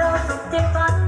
ดสุขเจ็บปัน